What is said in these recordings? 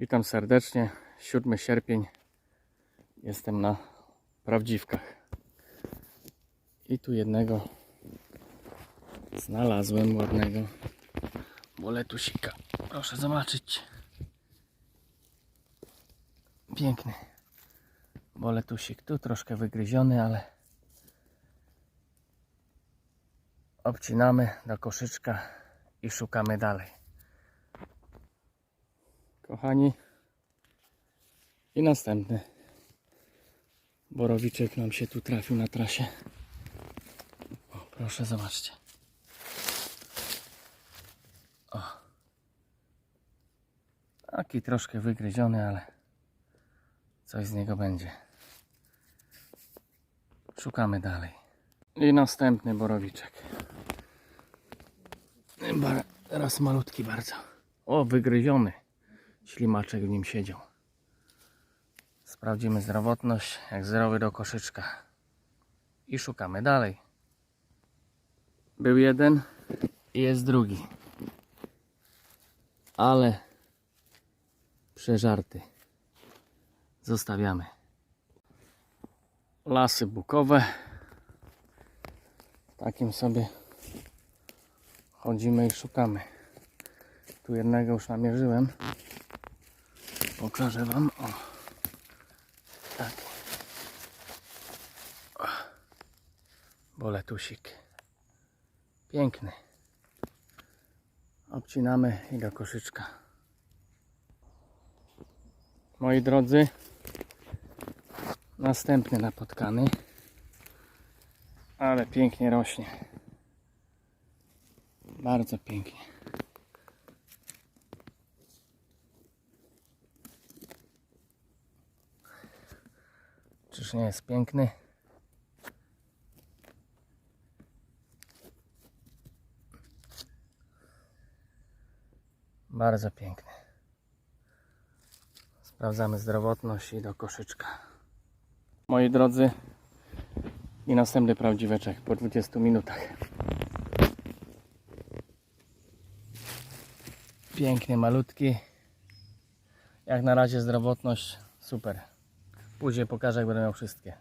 Witam serdecznie. 7 sierpień. Jestem na prawdziwkach. I tu jednego znalazłem ładnego boletusika. Proszę zobaczyć. Piękny boletusik. Tu troszkę wygryziony, ale obcinamy do koszyczka i szukamy dalej. Kochani, i następny borowiczek nam się tu trafił na trasie. O, proszę, zobaczcie. O. Taki troszkę wygryziony, ale coś z niego będzie. Szukamy dalej. I następny borowiczek. Bar- Teraz malutki bardzo. O, wygryziony. Ślimaczek w nim siedział. Sprawdzimy zdrowotność, jak zdrowy do koszyczka. I szukamy dalej. Był jeden i jest drugi. Ale przeżarty. Zostawiamy. Lasy bukowe. Takim sobie chodzimy i szukamy. Tu jednego już namierzyłem. Pokażę wam. O. Tak. O. Boletusik. Piękny. Obcinamy do koszyczka. Moi drodzy, następny napotkany. Ale pięknie rośnie. Bardzo pięknie. Nie jest piękny? Bardzo piękny. Sprawdzamy zdrowotność i do koszyczka. Moi drodzy, i następny prawdziweczek po 20 minutach. Piękny, malutki. Jak na razie zdrowotność super. Później pokażę, jak będę miał wszystkie.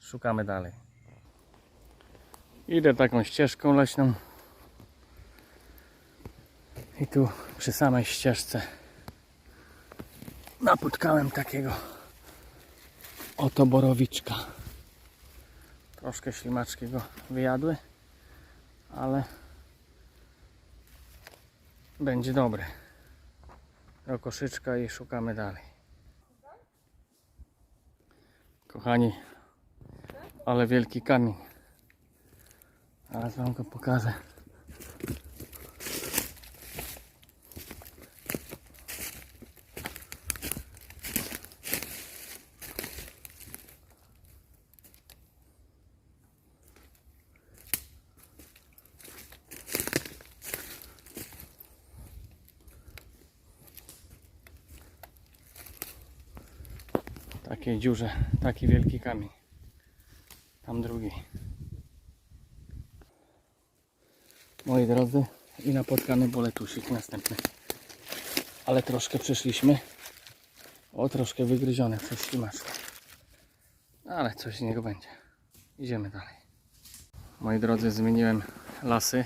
Szukamy dalej. Idę taką ścieżką leśną. I tu przy samej ścieżce napotkałem takiego oto borowiczka. Troszkę ślimaczki go wyjadły, ale będzie dobry. Do koszyczka i szukamy dalej. Kochani, ale wielki kamień. Zaraz wam go pokażę. Takiej dziurze, taki wielki kamień. Tam drugi. Moi drodzy, i napotkany boletusik następny. Ale troszkę przyszliśmy. O, troszkę wygryziony przez ślimaczkę. Ale coś z niego będzie. Idziemy dalej. Moi drodzy, zmieniłem lasy.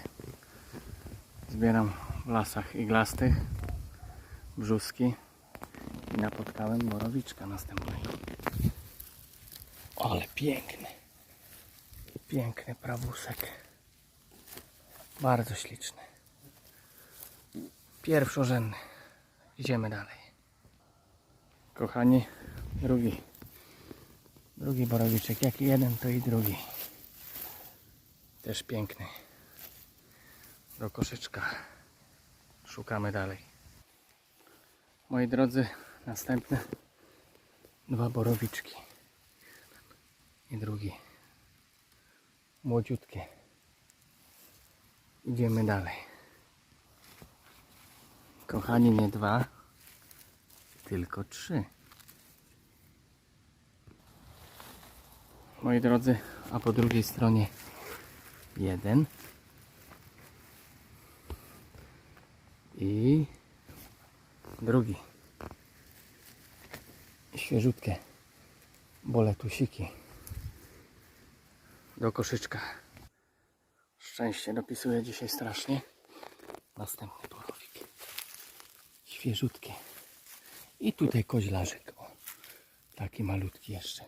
Zbieram w lasach iglastych. Brzuski i napotkałem borowiczka następnego. Ale piękny. Piękny prawusek. Bardzo śliczny. Pierwszorzędny. Idziemy dalej. Kochani, drugi. Drugi borowiczek. Jak i jeden, to i drugi. Też piękny. Do koszyczka. Szukamy dalej. Moi drodzy, następne dwa borowiczki i drugi. Młodziutkie. Idziemy dalej. Kochani nie dwa tylko trzy. Moi drodzy a po drugiej stronie jeden. I drugi. Świeżutkie. Boletusiki do koszyczka. Szczęście dopisuje dzisiaj strasznie. Następny borowik. Świeżutkie. I tutaj koźlarzyk. O, taki malutki jeszcze.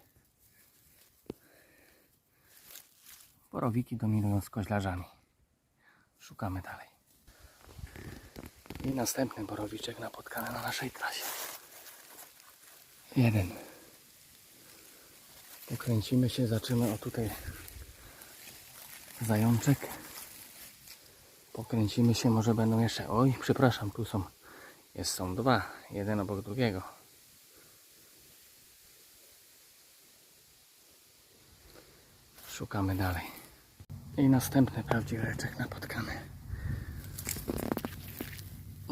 Borowiki dominują z koźlarzami. Szukamy dalej. I następny borowiczek napotkany na naszej trasie. Jeden. Pokręcimy się, zaczymy o tutaj zajączek. Pokręcimy się, może będą jeszcze. Oj, przepraszam, tu są. Jest są dwa, jeden obok drugiego. Szukamy dalej. I następny prawdziweczek napotkany.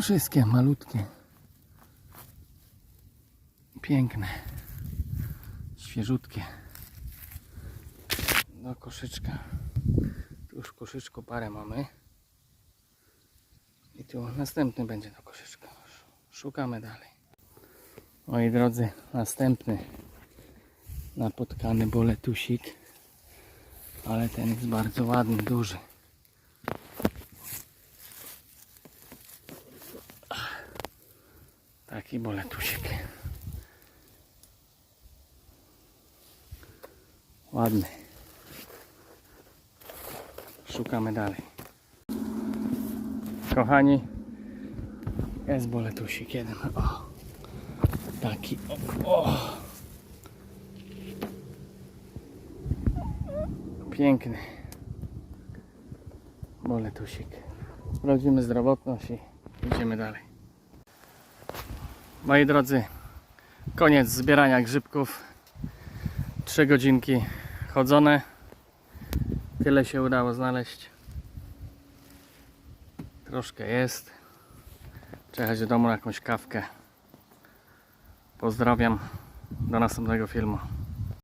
Wszystkie malutkie. Piękne. Świeżutkie. Do koszyczka. Już w koszyczku parę mamy. I tu następny będzie do koszyczka. Szukamy dalej. Moi drodzy, następny napotkany boletusik. Ale ten jest bardzo ładny, duży. Taki boletusik. Ładny. Szukamy dalej. Kochani, jest boletusik jeden. O, taki. O, o. Piękny. Boletusik. Sprawdzimy zdrowotność i idziemy dalej. Moi drodzy, koniec zbierania grzybków. Trzy godzinki chodzone. Tyle się udało znaleźć. Troszkę jest. Trzeba jechać do domu na jakąś kawkę. Pozdrawiam. Do następnego filmu.